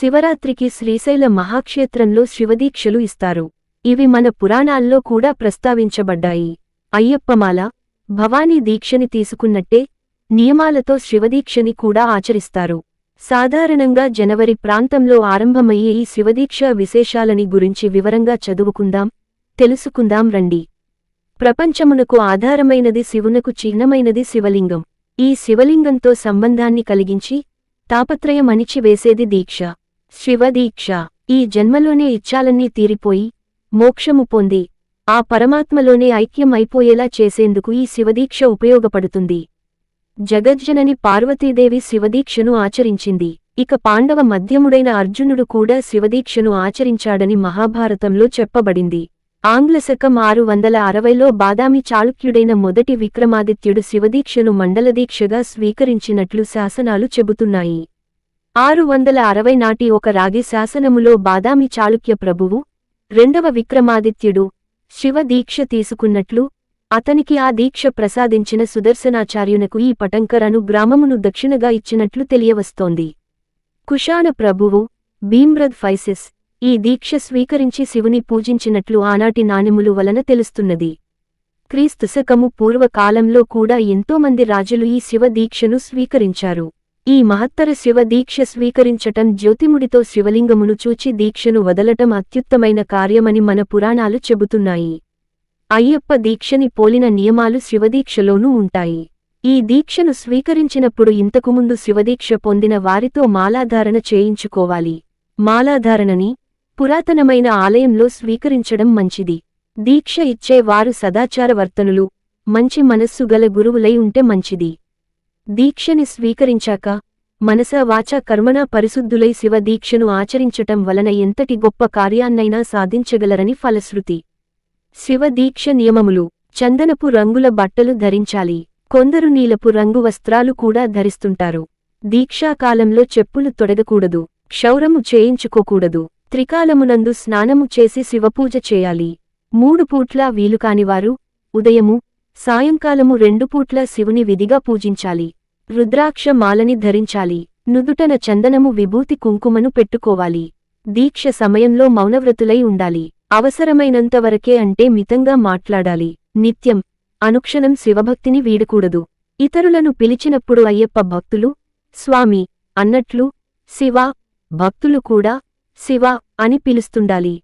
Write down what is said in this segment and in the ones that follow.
శివరాత్రికి శ్రీశైల మహాక్షేత్రంలో శివదీక్షలు ఇస్తారు. ఇవి మన పురాణాల్లో కూడా ప్రస్తావించబడ్డాయి. అయ్యప్పమాల భవానీ దీక్షని తీసుకున్నట్టే నియమాలతో శివదీక్షని కూడా ఆచరిస్తారు. సాధారణంగా జనవరి ప్రాంతంలో ఆరంభమయ్యే ఈ శివదీక్ష విశేషాలని గురించి వివరంగా చదువుకుందాం తెలుసుకుందాం రండి. ప్రపంచమునకు ఆధారమైనది శివునకు చిహ్నమైనది శివలింగం. ఈ శివలింగంతో సంబంధాన్ని కలిగించి తాపత్రయం అణిచివేసేది దీక్ష. శివదీక్ష. ఈ జన్మలోనే ఇచ్చాలన్నీ తీరిపోయి మోక్షము పొంది ఆ పరమాత్మలోనే ఐక్యం అయిపోయేలా చేసేందుకు ఈ శివదీక్ష ఉపయోగపడుతుంది. జగజ్జనని పార్వతీదేవి శివదీక్షను ఆచరించింది. ఇక పాండవ మధ్యముడైన అర్జునుడు కూడా శివదీక్షను ఆచరించాడని మహాభారతంలో చెప్పబడింది. ఆంగ్లశకం ఆరు వందల అరవైలో బాదామి చాళుక్యుడైన మొదటి విక్రమాదిత్యుడు శివదీక్షను మండలదీక్షగా స్వీకరించినట్లు శాసనాలు చెబుతున్నాయి. ఆరు వందల అరవై నాటి ఒక రాగి శాసనములో బాదామి చాళుక్య ప్రభువు రెండవ విక్రమాదిత్యుడు శివ దీక్ష తీసుకున్నట్లు అతనికి ఆ దీక్ష ప్రసాదించిన సుదర్శనాచార్యునకు ఈ పటంకరను గ్రామమును దక్షిణగా ఇచ్చినట్లు తెలియవస్తోంది. కుషాణ ప్రభువు భీమ్రద్ ఫైసిస్ ఈ దీక్ష స్వీకరించి శివుని పూజించినట్లు ఆనాటి నాణెములు వలన తెలుస్తున్నది. క్రీస్తుశకము పూర్వకాలంలో కూడా ఎంతోమంది రాజులు ఈ శివ దీక్షను స్వీకరించారు. ఈ మహత్తర శివ దీక్ష స్వీకరించటం జ్యోతిముడితో శివలింగమును చూచి దీక్షను వదలటం అత్యుత్తమైన కార్యమని మన పురాణాలు చెబుతున్నాయి. అయ్యప్ప దీక్షని పోలిన నియమాలు శివదీక్షలోనూ ఉంటాయి. ఈ దీక్షను స్వీకరించినప్పుడు ఇంతకుముందు శివదీక్ష పొందిన వారితో మాలాధారణ చేయించుకోవాలి. మాలాధారణని పురాతనమైన ఆలయంలో స్వీకరించడం మంచిది. దీక్ష ఇచ్చే వారు సదాచారవర్తనులు మంచి మనస్సు గల గురువులై ఉంటే మంచిది. దీక్షని స్వీకరించాక మనస వాచ కర్మణా పరిశుద్ధులై శివ దీక్షను ఆచరించటం వలన ఎంతటి గొప్ప కార్యాన్నైనా సాధించగలరని ఫలశ్రుతి. శివ దీక్ష నియమములు చందనపు రంగుల బట్టలు ధరించాలి. కొందరు నీలపు రంగు వస్త్రాలు కూడా ధరిస్తుంటారు. దీక్షాకాలంలో చెప్పులు తొడగకూడదు. క్షౌరము చేయించుకోకూడదు. త్రికాలమునందు స్నానము చేసి శివపూజ చేయాలి. మూడు పూట్లా వీలుకానివారు. ఉదయము సాయంకాలము రెండు పూట్ల శివుని విధిగా పూజించాలి. రుద్రాక్ష మాలని ధరించాలి. నుదుటన చందనము విభూతి కుంకుమను పెట్టుకోవాలి. దీక్ష సమయంలో మౌనవ్రతులై ఉండాలి. అవసరమైనంతవరకే అంటే మితంగా మాట్లాడాలి. నిత్యం. అనుక్షణం శివభక్తిని వీడకూడదు. ఇతరులను పిలిచినప్పుడు అయ్యప్ప భక్తులు స్వామి అన్నట్లు శివ భక్తులు కూడా శివ అని పిలుస్తుండాలి.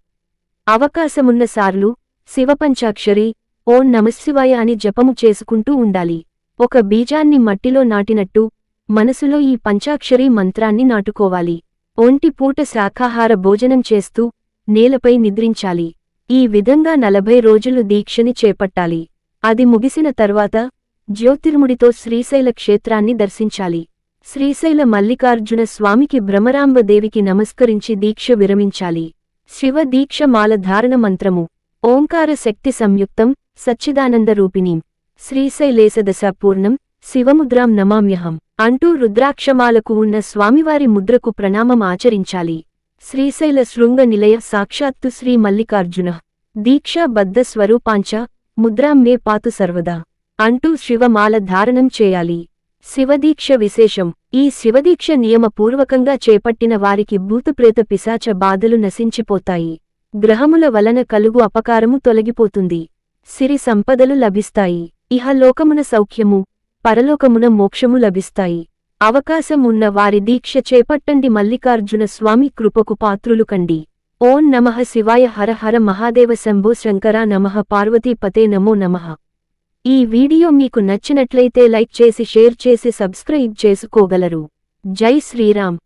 అవకాశమున్న సార్లు శివపంచాక్షరి ఓం నమశివాయ అని జపము చేసుకుంటూ ఉండాలి. ఒక బీజాన్ని మట్టిలో నాటినట్టు మనసులో ఈ పంచాక్షరి మంత్రాన్ని నాటుకోవాలి. ఒంటి పూట శాఖాహార భోజనం చేస్తూ నేలపై నిద్రించాలి. ఈ విధంగా నలభై రోజులు దీక్షని చేపట్టాలి. అది ముగిసిన తర్వాత జ్యోతిర్ముడితో శ్రీశైల క్షేత్రాన్ని దర్శించాలి. శ్రీశైల మల్లికార్జున స్వామికి భ్రమరాంబదేవికి నమస్కరించి దీక్ష విరమించాలి. శివ దీక్ష మాల ధారణ మంత్రము. ఓంకార శక్తి సంయుక్తం సచ్చిదానంద రూపిణీం. శ్రీశైలేశదశ పూర్ణం శివముద్రాం నమామ్యహం అంటూ రుద్రాక్షమాలకు ఉన్న స్వామివారి ముద్రకు ప్రణామం ఆచరించాలి. శ్రీశైల శృంగ నిలయ సాక్షాత్తు శ్రీ మల్లికార్జున. దీక్షాబద్ధ స్వరూపాంచ ముద్రాం మే పాతు సర్వదా అంటూ శివమాల ధారణం చేయాలి. శివదీక్ష విశేషం ఈ శివదీక్ష నియమపూర్వకంగా చేపట్టిన వారికి భూతప్రేత పిశాచ బాధలు నశించిపోతాయి. గ్రహముల వలన కలుగు అపకారము తొలగిపోతుంది. సిరి సంపదలు లభిస్తాయి. ఇహలోకమున సౌఖ్యము పరలోకమున మోక్షము లభిస్తాయి. అవకాశం ఉన్న వారి దీక్ష చేపట్టండి మల్లికార్జున స్వామి కృపకు పాత్రులు కండి. ఓం నమః శివాయ హర హర మహాదేవ శంభో శంకర నమః పార్వతీపతే నమో నమః. ఈ వీడియో మీకు నచ్చినట్లయితే లైక్ చేసి షేర్ చేసి సబ్స్క్రైబ్ చేసుకోగలరు. జై శ్రీరామ్.